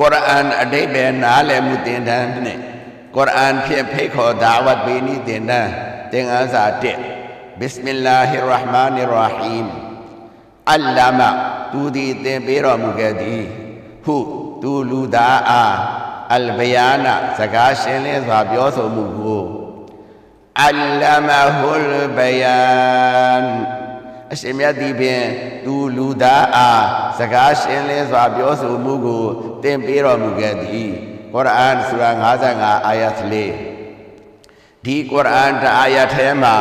ကုရ်အာန်အတိတ်ပဲနားလည်မှုသင်တန်းနဲ့ကုရ်အာန်ဖြင့်ဖိတ်ခေါ်ဒါဝတ်ပေးနည်းသင်တန်းသင်္ကန်းစာ1ဘစ်မင်လာဟီရ်ရဟ်မာနီရ်ရဟီမ်အလ္လာမသူသည်သင်ပေးတော်မူခဲ့သည်ဟုသူလူသားအားအလ်ဘယာနာစကားရှင်းလင်းစွာပြောဆိုမှုကိုအလ္လာမဟူလ်ဘယန် အရှင်မြတ်သည်ဖြင့်သူလူသားအားစကားရှင်းလင်းစွာပြောဆိုမှုကိုသင်ပေးတော်မူခဲ့သည်ကုရ်အာန်ဆူရာ55အာယတ်လေးဒီကုရ်အာန်တအာယတ်ထဲမှာ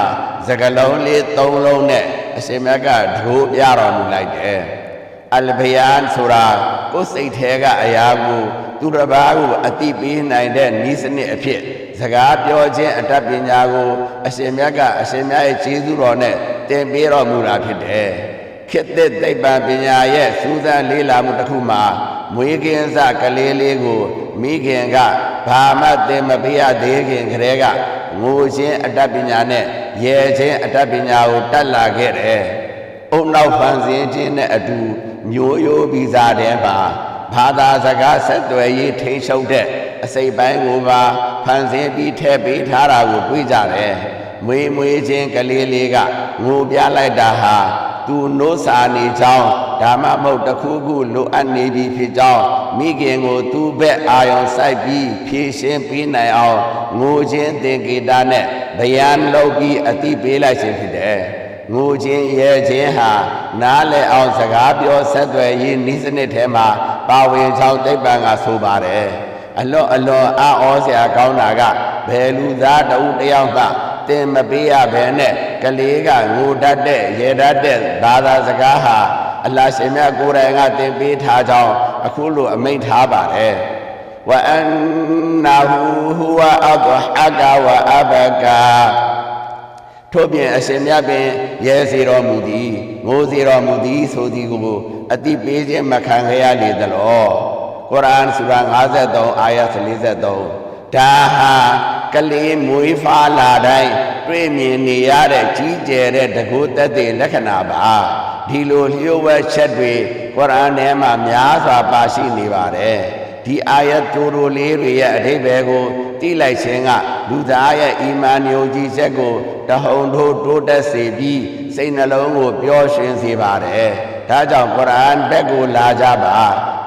စကလုံးလေး၃လုံးနဲ့အရှင်မြတ်ကဒိုးပြတော်မူလိုက်တယ်အလ်ဘယန်ဆိုတာကိုယ်စိတ်ထဲကအရာကိုသူတစ်ပါးကိုအတိပေးနိုင်တဲ့ဤစနစ်အဖြစ်စကားပြောခြင်းအတတ်ပညာကို အရှင်မြတ်ကအရှင်မြတ်ရဲ့ကျေးဇူးတော်နဲ့ သင်ပေးတော်မူတာဖြစ်တယ်ခေတ်သစ်သိပ္ပံပညာရဲ့စူးစမ်းလေးလာမှုတစ်ခုမှာမွေးကင်းစကလေးလေးကိုမိခင်ကဘာမှသင်မပေးရသေးခင်ကလေးကငိုခြင်းအတတ်ပညာနဲ့ရဲခြင်းအတတ်ပညာကိုတတ်လာခဲ့တယ်။အုံနောက်ဖန်ဆင်းခြင်းနဲ့အတူမျိုးရိုးဗီဇာတဲ့မှာဘာသာစကားဆက်သွယ်ရေးထိန်းချုပ်တဲ့အစိပ်ပိုင်းကိုပါဖန်ဆင်းပြီးထည့်ပေးထားတာကိုတွေ့ကြတယ်။ မွေမွေချင်းကလေးလေးကငိုပြလိုက်တာဟာသူနိုးစာနေကြောင်းဒါမှမဟုတ်တစ်ခုခုလိုအပ်နေပြီဖြစ်ကြောင်းမိခင်ကိုသူ့ဘက်အာယုံစိုက်ပြီးဖြည့်ရှင်းပေးနိုင်အောင်ငိုခြင်းသင်္ကေတနဲ့ဗျာန်လုပ်ပြီးအတိပေးလိုက်ခြင်းဖြစ်တယ်။ငိုခြင်းရဲခြင်းဟာနားလည်အောင်စကားပြောဆက်သွယ်ရေးဤစနစ်ထဲမှာပါဝင်ချောင်းတိပ္ပံကဆိုပါတယ်။အလွန်အလွန်အာဩစရာကောင်းတာကဘယ်လူသားတဦးတယောက်မှ တင်မပေးရဘဲနဲ့ကလေးကငိုတတ်တဲ့ရေတတ်တဲ့ဘာသာစကားဟာအလ္လာဟ်ရှင်မြတ်ကိုယ်တိုင်ကတင်ပေးထားကြောင်းအခုလိုအမိန့်ထားပါတယ်ဝအန်နာဟူဟူဝအဘဟကဝအဘကာထို့ပြင်အရှင်မြတ်ပင်ရဲစီတော်မူသည်ငိုစီတော်မူသည်ဆိုသည်ကိုအတိပေးခြင်းမခံခဲ့ရလေသလောကုရ်အာန်ဆူရာ53အာယတ်43ဒါဟာ ကလေးမွေးဖားလာတိုင်းတွေ့မြင်နေရတဲ့ကြီးကျယ်တဲ့တကုသက်သေလက္ခဏာပါဒီလိုလျှို့ဝှက်ချက်တွေကုရ်အာန်ထဲမှာများစွာပါရှိနေပါတယ်ဒီအာယတ်တိုတိုလေးတွေရဲ့အဓိပ္ပာယ်ကိုသိလိုက်ခြင်းကလူသားရဲ့အီမန်ယုံကြည်ချက်ကိုတဟုန်ထိုးတိုးတက်စေပြီးစိတ်နှလုံးကိုပျော်ရွှင်စေပါတယ်ဒါကြောင့်ကုရ်အာန်ဘက်ကိုလာကြပါ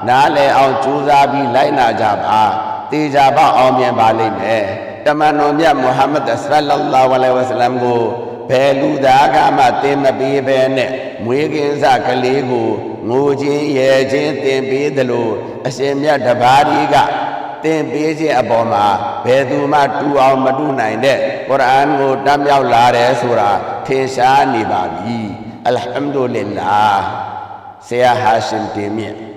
နားလည်အောင်ကြိုးစားပြီးလိုက်နာကြပါတေချာပေါအောင်မြင်ပါလိမ့်မယ်တ မန်တော်မြတ်မုဟမ္မဒ်ဆလ္လာလာဟ်အလိုင်ဝဆလမ်ကိုဘယ်လူသားကမှသင်မပေးဘဲနဲ့မွေးကင်းစကလေးကိုငိုခြင်းရဲခြင်းသင်ပေးသလိုအရှင်မြတ်တပါးကြီးကသင်ပေးခြင်းအပေါ်မှာဘယ်သူမှတူအောင်မတူနိုင်တဲ့ကုရ်အာန်ကိုတတ်မြောက်လာတယ်ဆိုတာထင်ရှားနေပါပြီအလ်ဟမ်ဒူလ illah ဆရာဟာရှင်တင်မြင့်